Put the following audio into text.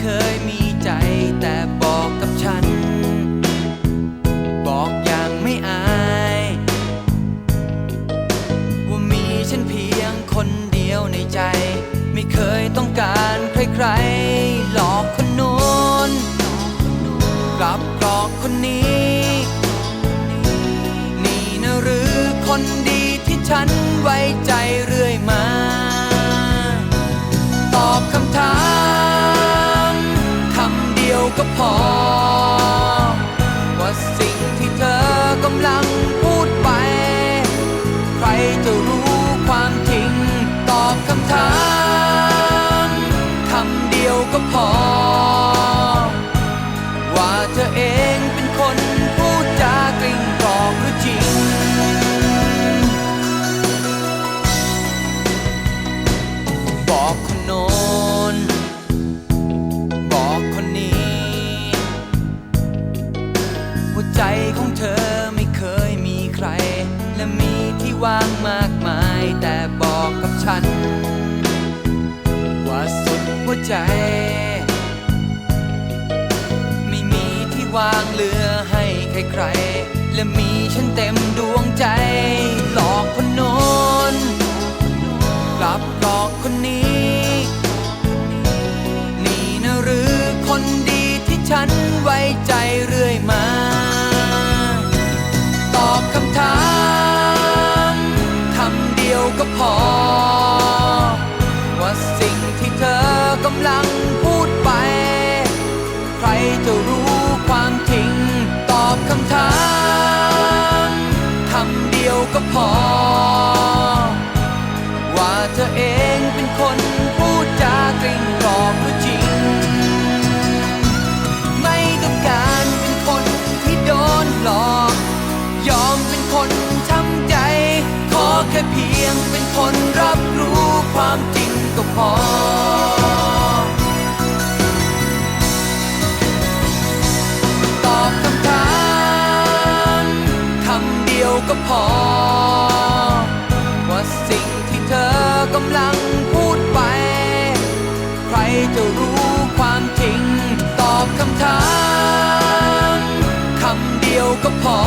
เคยมีใจแต่บอกกับฉัน บอกอย่างไม่อาย ว่ามีฉันเพียงคนเดียวในใจ ไม่เคยต้องการใครๆ หลอกคนโน้นกลับหลอกคนนี้ นี่นะหรือคนดีที่ฉันไว้ใจเรื่อ ก็พอ ว่าสิ่งที่เธอกำลังพูดไป ใครจะรู้ความจริงตอบคำถามคำเดียวก็พอ ว่าเธอเอง มากมายแต่บอกกับฉัน ว่าสุดหัวใจ ไม่มีที่ว่างเหลือให้ใครๆ และมีฉันเต็มำลังพูดไป ใครจะรู้ความจริงตอบคำถามคำเดียวก็พอ ว่าเธอเองเป็นคนพูดจากลิ่งกรอกหรือจริง ไม่ต้องการเป็นคนที่โดนหลอก ยอมเป็นคนช้ำใจ ขอแค่เพียงเป็นคนรับรู้ความจริงก็พอ ก็พอ ว่าสิ่งที่เธอกำลังพูดไป ใครจะรู้ความจริง ตอบคำถาม คำเดียวก็พอ